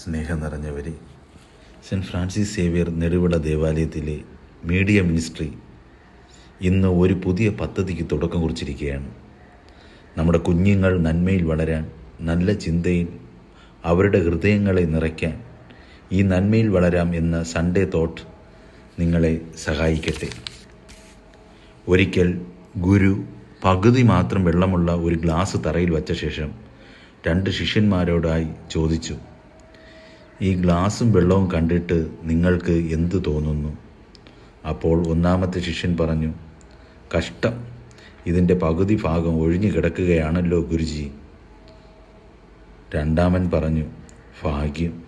സ്നേഹം നിറഞ്ഞവരെ. Saint Francis Xavier നെടുവിട ദേവാലയത്തിലെ മീഡിയ മിനിസ്ട്രി ഇന്ന് ഒരു പുതിയ പദ്ധതിക്ക് തുടക്കം കുറിച്ചിരിക്കുകയാണ്. നമ്മുടെ കുഞ്ഞുങ്ങൾ നന്മയിൽ വളരാൻ നല്ല ചിന്തയിൽ അവരുടെ ഹൃദയങ്ങളെ നിറയ്ക്കാൻ ഈ നന്മയിൽ വളരാം എന്ന സൺഡേ തോട്ട് നിങ്ങളെ സഹായിക്കട്ടെ. ഒരിക്കൽ ഗുരു പകുതി മാത്രം വെള്ളമുള്ള ഒരു ഗ്ലാസ് തറയിൽ വച്ച ശേഷം രണ്ട് ശിഷ്യന്മാരോടായി ചോദിച്ചു ഈ ഗ്ലാസും വെള്ളവും കണ്ടിട്ട് നിങ്ങൾക്ക് എന്ത് തോന്നുന്നു? അപ്പോൾ ഒന്നാമത്തെ ശിഷ്യൻ പറഞ്ഞു കഷ്ടം. ഇതിന്റെ പകുതി ഭാഗം ഒഴിഞ്ഞു കിടക്കുകയാണല്ലോ ഗുരുജി. രണ്ടാമൻ പറഞ്ഞു ഭാഗ്യം.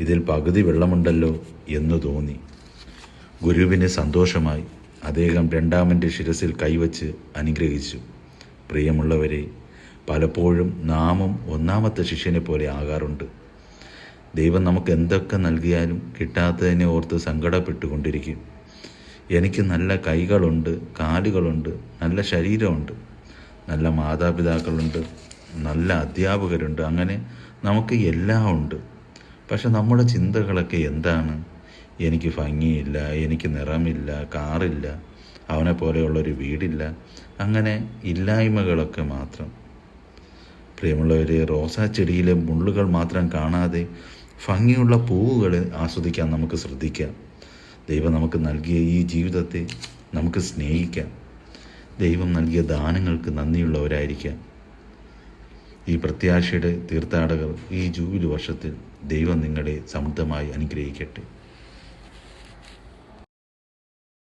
ഇതിൽ പകുതി വെള്ളമുണ്ടല്ലോ എന്ന് തോന്നി. ഗുരുവിന് സന്തോഷമായി. അദ്ദേഹം രണ്ടാമന്റെ ശിരസിൽ കൈവച്ച് അനുഗ്രഹിച്ചു. പ്രിയമുള്ളവരെ പലപ്പോഴും നാമം ഒന്നാമത്തെ ശിഷ്യനെ പോലെ ആകാറുണ്ട്. ദൈവം നമുക്ക് എന്തൊക്കെ നൽകിയാലും കിട്ടാത്തതിനെ ഓർത്ത് സങ്കടപ്പെട്ടുകൊണ്ടിരിക്കും. എനിക്ക് നല്ല കൈകളുണ്ട് കാലുകളുണ്ട് നല്ല ശരീരമുണ്ട് നല്ല മാതാപിതാക്കളുണ്ട് നല്ല അധ്യാപകരുണ്ട് അങ്ങനെ നമുക്ക് എല്ലാം ഉണ്ട്. പക്ഷെ നമ്മുടെ ചിന്തകളൊക്കെ എന്താണ്? എനിക്ക് ഭംഗിയില്ല എനിക്ക് നിറമില്ല കാറില്ല അവനെ പോലെയുള്ളൊരു വീടില്ല അങ്ങനെ ഇല്ലായ്മകളൊക്കെ മാത്രം. പ്രിയമുള്ളവരെ റോസാ ചെടിയിലെ മുള്ളുകൾ മാത്രം കാണാതെ ഭംഗിയുള്ള പൂവുകൾ ആസ്വദിക്കാൻ നമുക്ക് ശ്രദ്ധിക്കാം. ദൈവം നമുക്ക് നൽകിയ ഈ ജീവിതത്തെ നമുക്ക് സ്നേഹിക്കാം. ദൈവം നൽകിയ ദാനങ്ങൾക്ക് നന്ദിയുള്ളവരായിരിക്കാം. ഈ പ്രത്യാശയുടെ തീർത്ഥാടകർ ഈ ജൂബിലി വർഷത്തിൽ ദൈവം നിങ്ങളെ സമൃദ്ധമായി അനുഗ്രഹിക്കട്ടെ.